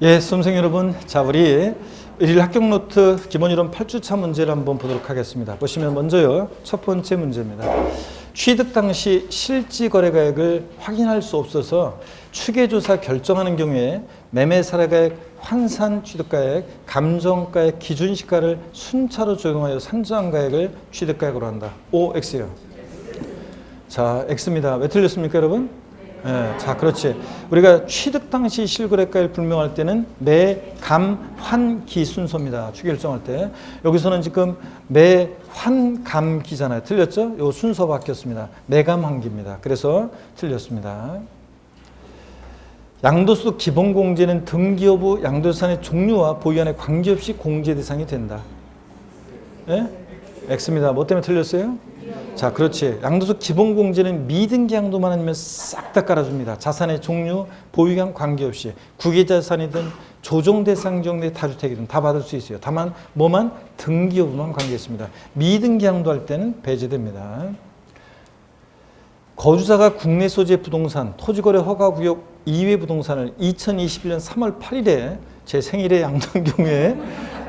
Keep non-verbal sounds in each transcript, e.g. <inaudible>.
예, 수험생 여러분, 자 우리 일일 합격 노트 기본 이론 8주차 문제를 한번 보도록 하겠습니다. 보시면 먼저요, 첫 번째 문제입니다. 취득 당시 실지 거래가액을 확인할 수 없어서 추계조사 결정하는 경우에 매매 사례가액, 환산 취득가액, 감정가액, 기준시가를 순차로 적용하여 산정한 가액을 취득가액으로 한다. O, X요. 자, X입니다. 왜 틀렸습니까, 여러분? 예, 자, 그렇지. 우리가 취득 당시 실거래가를 불명할 때는 매, 감, 환, 기 순서입니다. 추결정할 때. 여기서는 지금 매, 환, 감, 기잖아요. 틀렸죠? 요 순서 바뀌었습니다. 매 감, 환 기입니다. 그래서 틀렸습니다. 양도소 기본 공제는 등기 여부 양도산의 종류와 보유안에 관계없이 공제 대상이 된다. 예? X입니다. 뭐 때문에 틀렸어요? 자, 그렇지. 양도소 기본 공제는 미등기 양도만 아니면 싹 다 깔아줍니다. 자산의 종류, 보유량 관계없이 국외 자산이든 조정 대상 정도의 다주택이든 다 받을 수 있어요. 다만 뭐만 등기 여부만 관계있습니다. 미등기 양도할 때는 배제됩니다. 거주자가 국내 소재 부동산, 토지거래 허가구역 이외 부동산을 2021년 3월 8일에 제 생일에 양도한 경우에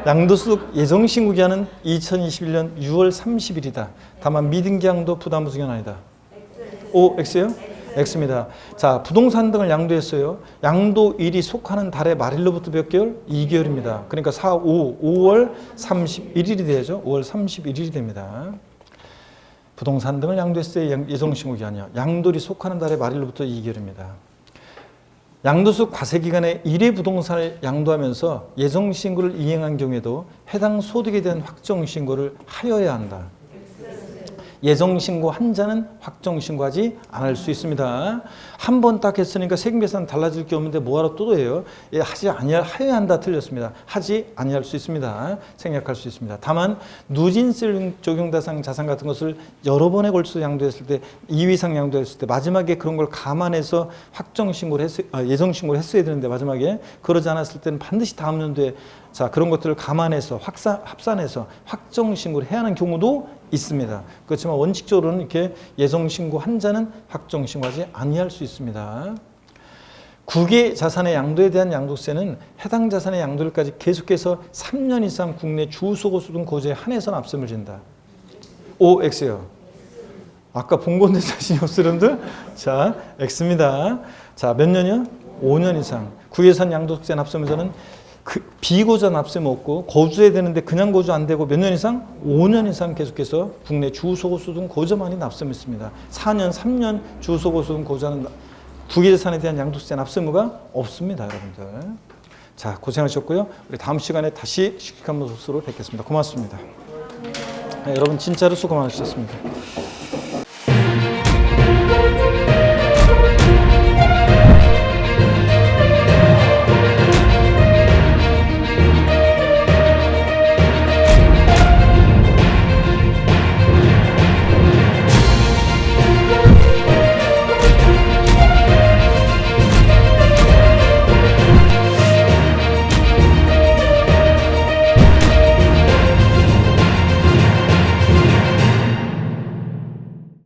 양도소득 예정 신고기한은 2021년 6월 30일이다. 다만 미등기 양도 부담 수견 아니다. O, X요? X입니다. 자, 부동산 등을 양도했어요. 양도일이 속하는 달의 말일로부터 몇 개월? 2개월입니다. 그러니까 4, 5, 5월 31일이 되죠. 5월 31일이 됩니다. 부동산 등을 양도했을 때 예정신고 기한이요. 양도일이 속하는 달의 말일로부터 2개월입니다. 양도소 과세기간에 일회 부동산을 양도하면서 예정신고를 이행한 경우에도 해당 소득에 대한 확정신고를 하여야 한다. 예정신고 한 자는 확정신고하지 않을 수 있습니다. 한 번 딱 했으니까 세금계산 달라질 게 없는데 뭐하러 또 해요? 예, 하지 아니할 하여야 한다 틀렸습니다. 하지 아니할 수 있습니다. 생략할 수 있습니다. 다만 누진세 적용 대상 자산 같은 것을 여러 번에 걸쳐서 양도했을 때 2위 이상 양도했을 때 마지막에 그런 걸 감안해서 확정신고를 했 아, 예정신고를 했어야 되는데 마지막에 그러지 않았을 때는 반드시 다음 연도에 자 그런 것들을 감안해서 확산, 합산해서 확정 신고를 해야 하는 경우도 있습니다. 그렇지만 원칙적으로는 이렇게 예정 신고 한 자는 확정 신고하지 아니할 수 있습니다. 국외 자산의 양도에 대한 양도세는 해당 자산의 양도일까지 계속해서 3년 이상 국내 주소고수 등 고지에 한해서 납세을 진다. O, X요. 아까 본 건데 자신이 없으분들 <laughs> 자, X입니다. 자, 몇 년이요? 5년 이상. 국외산 양도세 납세문제는 그 비고자 납세 먹고 거주해야 되는데 그냥 거주 안 되고 몇 년 이상? 5년 이상 계속해서 국내 주소고수 등 고저만이 납세했습니다. 4년, 3년 주소고수 등 고자는 국외재산에 대한 양도세 납세무가 없습니다, 여러분들. 자, 고생하셨고요. 우리 다음 시간에 다시 씩씩한 모습으로 뵙겠습니다. 고맙습니다. 네, 여러분 진짜로 수고 많으셨습니다.